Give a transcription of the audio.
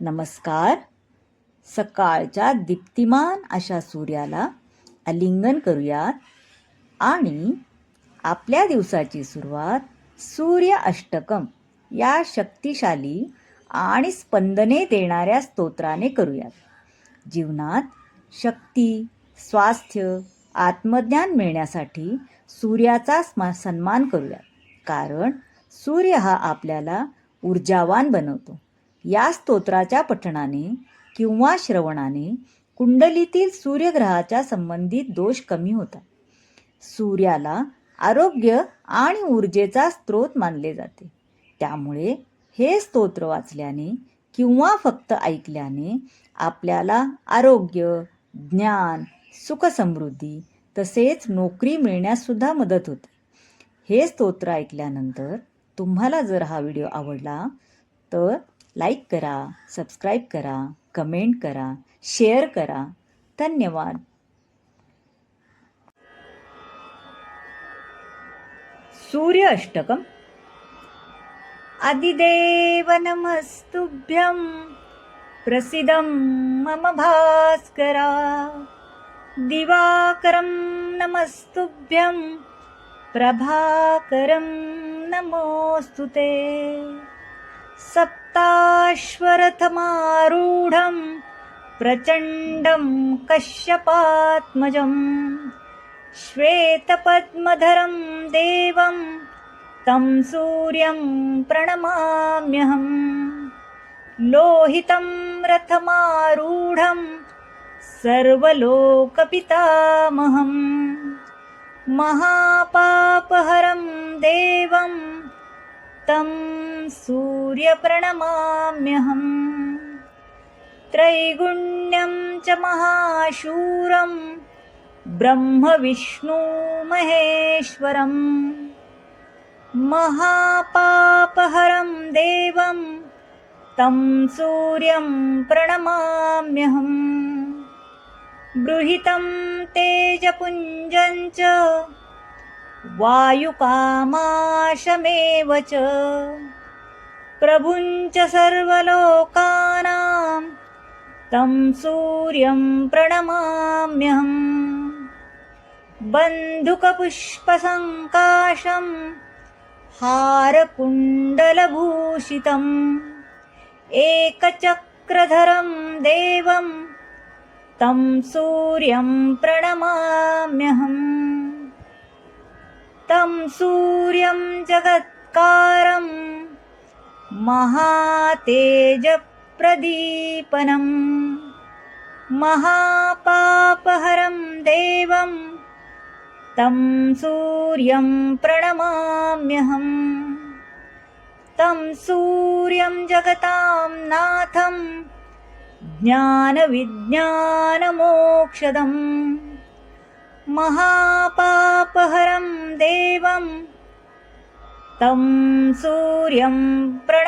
नमस्कार. सकाळच्या दीप्तिमान अशा सूर्याला आलिंगन करूयात आणि आपल्या दिवसाची सुरुवात सूर्य अष्टकम या शक्तिशाली आणि स्पंदने देणाऱ्या स्तोत्राने करूयात. जीवनात शक्ती स्वास्थ्य आत्मज्ञान मिळण्यासाठी सूर्याचा स्म सन्मान करूयात. कारण सूर्य हा आपल्याला ऊर्जावान बनवतो. या स्तोत्राच्या पठणाने किंवा श्रवणाने कुंडलीतील सूर्यग्रहाच्या संबंधित दोष कमी होतात. सूर्याला आरोग्य आणि ऊर्जेचा स्रोत मानले जाते. त्यामुळे हे स्तोत्र वाचल्याने किंवा फक्त ऐकल्याने आपल्याला आरोग्य ज्ञान सुखसमृद्धी तसेच नोकरी मिळण्याससुद्धा मदत होते. हे स्तोत्र ऐकल्यानंतर तुम्हाला जर हा व्हिडिओ आवडला तर लाईक करा सबस्क्राईब करा कमेंट करा शेअर करा. धन्यवाद. सूर्य अष्टकम. आदिदेव नमस्तुभ्यं. प्रसिदं मम भास्करा. दिवाकरं नमस्तुभ्यं. प्रभाकरं नमोऽस्तु ते. सप्ताश्वरथमारूढं प्रचण्डं कश्यपात्मजम् श्वेतपद्मधरं देवं तं सूर्यं प्रणमाम्यहम् लोहितं रथमारूढं सर्वलोकपितामहम् महापापहरं देवं तं सूर्यप्रणमाम्यहम्। त्रैगुण्यं च महाशूरं ब्रह्मविष्णुमहेश्वरम्। महापापहरं देवं तं सूर्यं प्रणमाम्यहम्। बृहितं तेजपुञ्जं च वायुकामाशमेव च। प्रभुञ्च सर्वलोकानां तं सूर्यं प्रणमाम्यहम् बन्धुकपुष्पसङ्काशं हारकुण्डलभूषितम् एकचक्रधरं देवं तं सूर्यं प्रणमाम्यहम् तं सूर्यं जगत्कारं महातेजप्रदीपनं महापापहरं देवं तं सूर्यं प्रणमाम्यहम् तं सूर्यं जगतां नाथं ज्ञानविज्ञानमोक्षदम् महापापहरं देवं तं सूर्यं प्रण